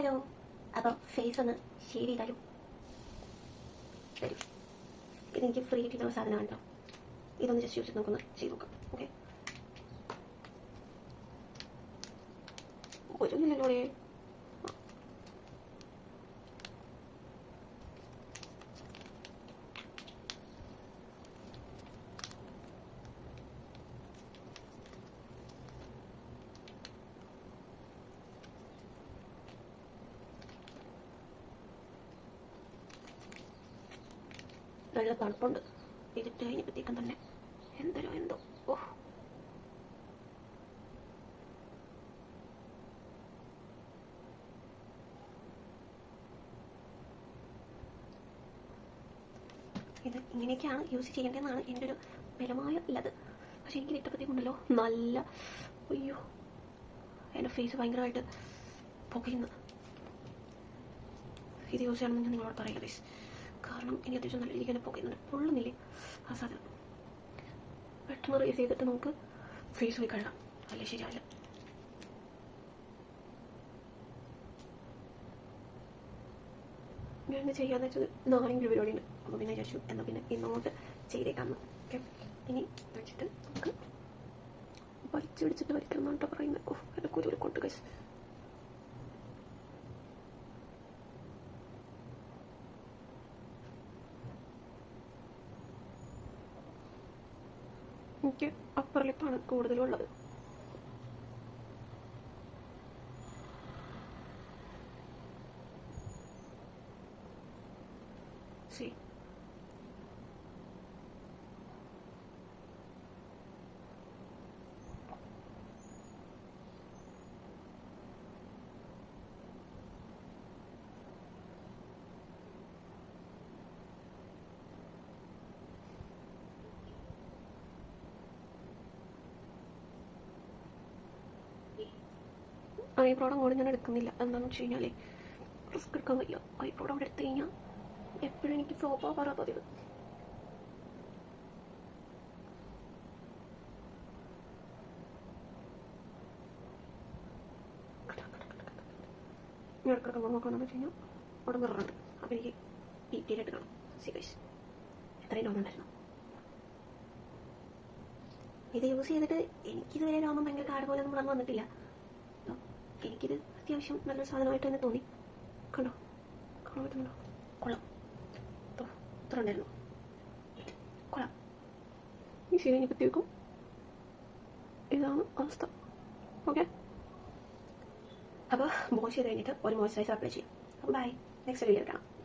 Hello അപ്പം face ഒന്ന് shade ചെയ്താലും? തരും ഇതെനിക്ക് ഫ്രീ കിട്ടിയിട്ടുള്ള സാധനമാണ് കേട്ടോ ഇതൊന്ന് ജസ്റ്റ് യൂസ് നമുക്കൊന്ന് ചെയ്ത് നോക്കാം. ഓക്കെ വരുന്നില്ലല്ലോ നല്ല തണുപ്പുണ്ട്. ഇതിട്ട് കഴിഞ്ഞപ്പോഴത്തേക്കും തന്നെ എന്തരോ എന്തോ. ഓഹ് ഇത് ഇങ്ങനെയൊക്കെയാണ് യൂസ് ചെയ്യേണ്ടതെന്നാണ് എന്റെ ഒരു ബലമായ ഉള്ളത് പക്ഷെ എനിക്ക് ഇട്ടപ്പോഴത്തേക്കുണ്ടല്ലോ നല്ല അയ്യോ എന്റെ ഫേസ് ഭയങ്കരമായിട്ട് പുകയുന്നു. ഇത് യൂസ് ചെയ്യണമെന്ന് നിങ്ങളോട് പറയാം ഗൈസ് കാരണം എനിക്ക് അത്യാവശ്യം നല്ല രീതിക്ക് തന്നെ പോകുന്നുണ്ട് പൊള്ളുന്നില്ലേ ആ സാധനം. പെട്ടെന്ന് റേസ് ചെയ്തിട്ട് നമുക്ക് ഫേസ് പോയി കഴുകാം അല്ലേ ശരിയാവില്ല ഞാൻ ഇന്ന് ചെയ്യാന്ന് വെച്ചത് നാലെങ്കിലും പരിപാടിയുണ്ട് അപ്പോൾ പിന്നെ വിചാരിച്ചു എന്നാൽ പിന്നെ ഇന്നോട്ട് ചെയ്തേക്കാന്ന്. ഓക്കെ. ഇനി വെച്ചിട്ട് നമുക്ക് വലിച്ചു പിടിച്ചിട്ട് വലിക്കണം എന്നാണ് കേട്ടോ പറയുന്നത്. ഓ എന്നെ കുരുവിൽ കൊണ്ട് കഴിച്ച് എനിക്ക് അപ്പർ ലിപ്പാണ് കൂടുതലും ഉള്ളത് See. ഐബ്രോഡ് അങ്ങോട്ട് ഞാൻ എടുക്കുന്നില്ല. എന്താണെന്ന് വെച്ച് കഴിഞ്ഞാൽ റിസ്ക് എടുക്കാൻ വയ്യ. ഐബ്രോഡ് അവിടെ എടുത്തു കഴിഞ്ഞാൽ എപ്പോഴും എനിക്ക് ഫ്ലോപ്പ് ആവാറാ പതിവ് ഇത് യൂസ് ചെയ്തിട്ട് എനിക്കിതുവരെ രോമം ഭയങ്കര കാട് പോലെ ഒന്നും വന്നിട്ടില്ല. എനിക്കിത് അത്യാവശ്യം നല്ലൊരു സാധനമായിട്ട് തന്നെ തോന്നി. കണ്ടോ? കാണാൻ പറ്റുന്നുണ്ടോ? കൊള്ളാം. ഇത്ര ഉണ്ടായിരുന്നു. കൊള്ളാം. ഈ ശരി കഴിഞ്ഞപ്പോഴത്തേക്കും ഇതാണ് അവസ്ഥ. ഓക്കെ അപ്പോൾ വാഷ് ചെയ്ത് കഴിഞ്ഞിട്ട് ഒരു മോയ്സ്ചറൈസർ അപ്ലൈ ചെയ്യും. അപ്പോൾ ബൈ നെക്സ്റ്റ് വീഡിയോ കാണാം.